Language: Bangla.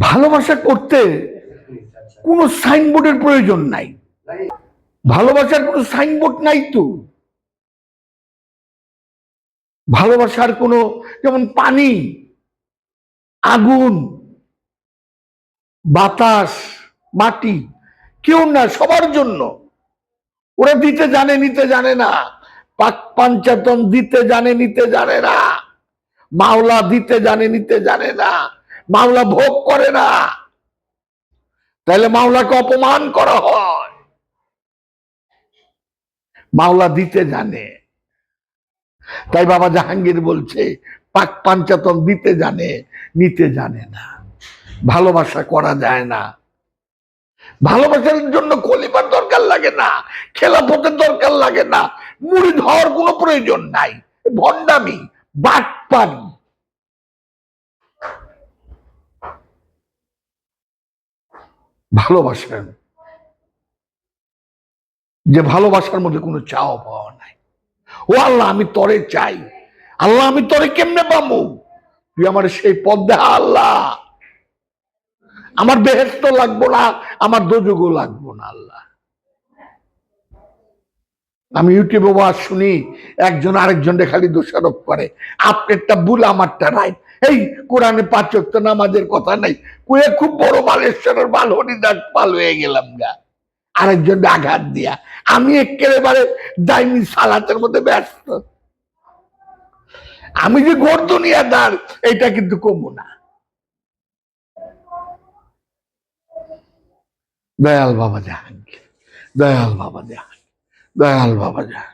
ভালোবাসা করতে কোনো সাইনবোর্ডের প্রয়োজন নাই। ভালোবাসার কোনো সাইনবোর্ড নাই তো। ভালোবাসার কোনো, যেমন পানি, আগুন, বাতাস, মাটি, কেউ না, সবার জন্য। ওরা দিতে জানে, নিতে জানে না। পাক পাঞ্চাতন দিতে জানে, নিতে জানে না। মাওলা দিতে জানে, নিতে জানে না। মাওলা ভোগ করে না। তাহলে মাওলাকে অপমান করা হয়। মাওলা দিতে জানে। তাই বাবা জাহাঙ্গীর বলছে, পাক পাঞ্চাতন দিতে জানে, নিতে জানে না। ভালোবাসা করা যায় না। ভালোবাসার জন্য খলিফার দরকার লাগে না, খেলাফতের দরকার লাগে না। মুড়ি ধর কোনো প্রয়োজন নাই। ভণ্ডামি বাটপানি ভালোবাসেন। যে ভালোবাসার মধ্যে কোনো চাওয়া পাওয়া নাই। ও আল্লাহ, আমি তরে চাই। আল্লাহ, আমি তরে কেমনে পাবো তুই আমার সেই পথ দেখা আল্লাহ। আমার বেহেস্ত লাগবো না, আমার দোযোগও লাগবো না আল্লাহ। আমি ইউটিউবে ওয়াজ শুনি, একজন আরেকজনকে খালি দোষারোপ করে। আপনারটা ভুল, আমারটা রাইট এই কোরআনে পাচক নামাজের কথা নাই। কুয়ে খুব বড় বালেশ্বরের বাল হরিদাস পাল হয়ে গেলাম গা। আরেকজন আঘাত দিয়া। আমি একেবারে দাইনি সালাতের মধ্যে ব্যস্ত। আমি যে গোর দুনিয়াদার এটা কিন্তু কমু না। দয়াল বাবা জাহাঙ্গীর, দয়াল বাবা জাহাঙ্গীর। দয়াল বাবা জাহাঙ্গীর